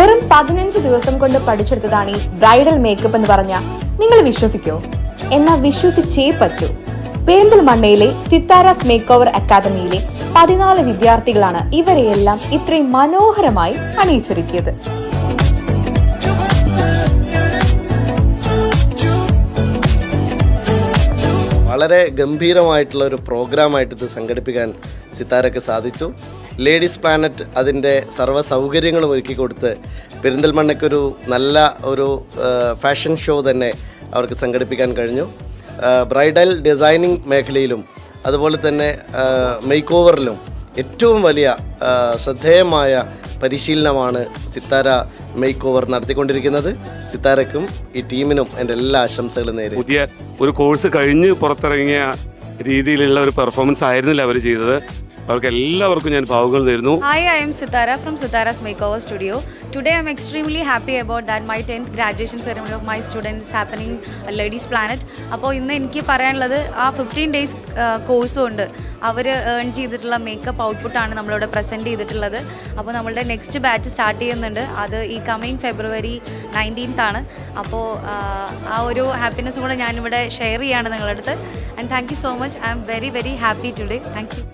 പതിനഞ്ച് ദിവസം കൊണ്ട് പഠിച്ചെടുത്തതാണ് ഈ ബ്രൈഡൽ മേക്കപ്പ് എന്ന് പറഞ്ഞ. നിങ്ങൾ വിശ്വസിക്കോ? എന്നാൽ വിശ്വസിച്ചേ പറ്റൂ. പെരിന്തൽമണ്ണയിലെ സിത്താരാസ് മേക്ക് ഓവർ അക്കാദമിയിലെ പതിനാല് വിദ്യാർത്ഥികളാണ് ഇവരെയെല്ലാം ഇത്രയും മനോഹരമായി അണിയിച്ചൊരുക്കിയത്. വളരെ ഗംഭീരമായിട്ടുള്ള ഒരു പ്രോഗ്രാമായിട്ട് ഇത് സംഘടിപ്പിക്കാൻ സിത്താരയ്ക്ക് സാധിച്ചു. ലേഡീസ് പ്ലാനറ്റ് അതിന്റെ സർവ സൗകര്യങ്ങളും ഒരുക്കി കൊടുത്ത് പെരിന്തൽമണ്ണയ്ക്കൊരു നല്ല ഒരു ഫാഷൻ ഷോ തന്നെ അവർക്ക് സംഘടിപ്പിക്കാൻ കഴിഞ്ഞു. ബ്രൈഡൽ ഡിസൈനിങ് മേഖലയിലും അതുപോലെ തന്നെ മേക്ക് ഓവറിലും ഏറ്റവും വലിയ ശ്രദ്ധേയമായ പരിശീലനമാണ് സിത്താര മേക്ക് ഓവർ നടത്തിക്കൊണ്ടിരിക്കുന്നത്. സിത്താരയ്ക്കും ഈ ടീമിനും എന്റെ എല്ലാ ആശംസകളും നേരി പുതിയ ഒരു കോഴ്സ് കഴിഞ്ഞ് പുറത്തിറങ്ങിയ രീതിയിലുള്ള ഒരു പെർഫോമൻസ് ആയിരുന്നില്ല അവർ ചെയ്തത്. അവർക്ക് എല്ലാവർക്കും ഞാൻ ഭാവുകൾ തരുന്നു. Hi I'm am from from Sitara's Makeover Studio. Today I'm extremely happy about that my 10th graduation ceremony of my students happening at Ladies Planet. അപ്പോൾ ഇന്ന് എനിക്ക് പറയാനുള്ളത് ആ ഫിഫ്റ്റീൻ ഡേയ്സ് കോഴ്സും ഉണ്ട്. അവർ ഏൺ ചെയ്തിട്ടുള്ള മേക്കപ്പ് ഔട്ട്പുട്ടാണ് നമ്മളിവിടെ പ്രസന്റ് ചെയ്തിട്ടുള്ളത്. അപ്പോൾ നമ്മളുടെ നെക്സ്റ്റ് ബാച്ച് സ്റ്റാർട്ട് ചെയ്യുന്നുണ്ട്. അത് ഈ കമ്മിങ് ഫെബ്രുവരി നയന്റീൻത്ത് ആണ്. അപ്പോൾ ആ ഒരു ഹാപ്പിനെസ്സും കൂടെ ഞാനിവിടെ ഷെയർ ചെയ്യാണ് നിങ്ങളുടെ അടുത്ത് and thank you so much I'm very very happy today thank you